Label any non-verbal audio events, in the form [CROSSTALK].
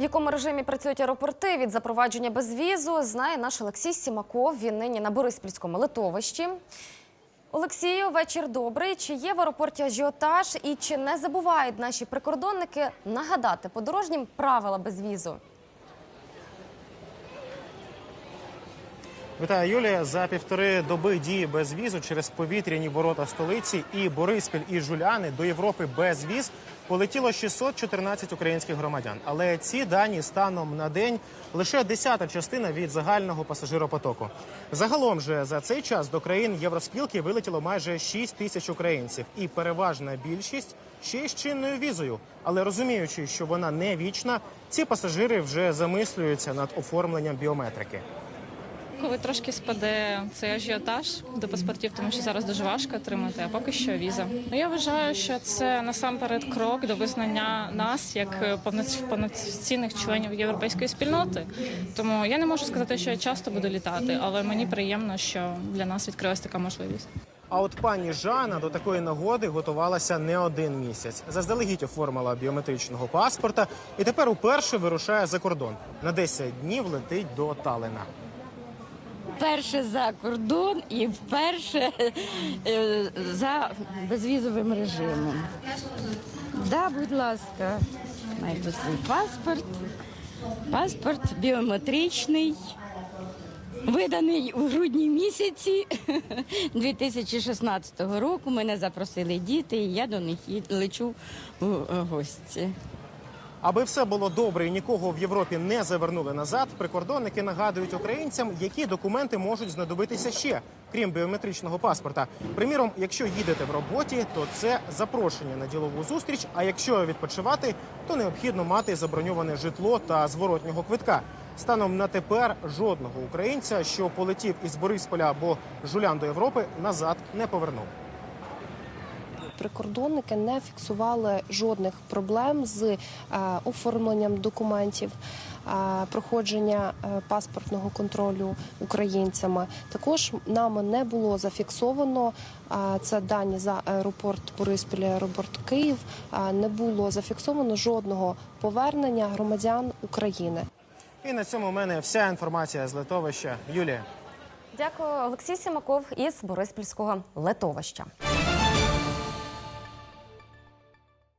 В якому режимі працюють аеропорти від запровадження безвізу, знає наш Олексій Сімаков. Він нині на Бориспільському литовищі. Олексію, вечір добрий. Чи є в аеропорті ажіотаж і чи не забувають наші прикордонники нагадати подорожнім правила безвізу? Вітаю, Юлія. За півтори доби дії без візу через повітряні ворота столиці і Бориспіль і Жуляни до Європи без віз полетіло 614 українських громадян. Але ці дані станом на день лише десята частина від загального пасажиропотоку. Загалом же за цей час до країн Євроспілки вилетіло майже 6 тисяч українців, і переважна більшість ще з чинною візою. Але розуміючи, що вона не вічна, ці пасажири вже замислюються над оформленням біометрики. Коли трошки спаде цей ажіотаж до паспортів, тому що зараз дуже важко отримати, а поки що віза. Ну я вважаю, що це насамперед крок до визнання нас як повноцінних членів європейської спільноти. Тому я не можу сказати, що я часто буду літати, але мені приємно, що для нас відкрилась така можливість. А от пані Жана до такої нагоди готувалася не один місяць. Заздалегідь оформила біометричного паспорта і тепер уперше вирушає за кордон. На 10 днів летить до Таллина. Вперше за кордон і вперше е, за безвізовим режимом. Да, будь ласка, знайду свій паспорт. Паспорт біометричний, виданий у грудні місяці [LAUGHS] 2016 року. Мене запросили діти, і я до них лечу е, гості. Аби все було добре і нікого в Європі не завернули назад, прикордонники нагадують українцям, які документи можуть знадобитися ще, крім біометричного паспорта. Приміром, якщо їдете в роботі, то це запрошення на ділову зустріч. А якщо відпочивати, то необхідно мати заброньоване житло та зворотнього квитка. Станом на тепер жодного українця, що полетів із Борисполя або Жулян до Європи, назад не повернув. Прикордонники не фіксували жодних проблем з е, оформленням документів, е, проходження е, паспортного контролю українцями. Також нами не було зафіксовано це дані за аеропорт Бориспіль, аеропорт Київ. Не було зафіксовано жодного повернення громадян України. І на цьому у мене вся інформація з литовища. Юлія. Дякую, Олексій Сімаков із Бориспільського литовища.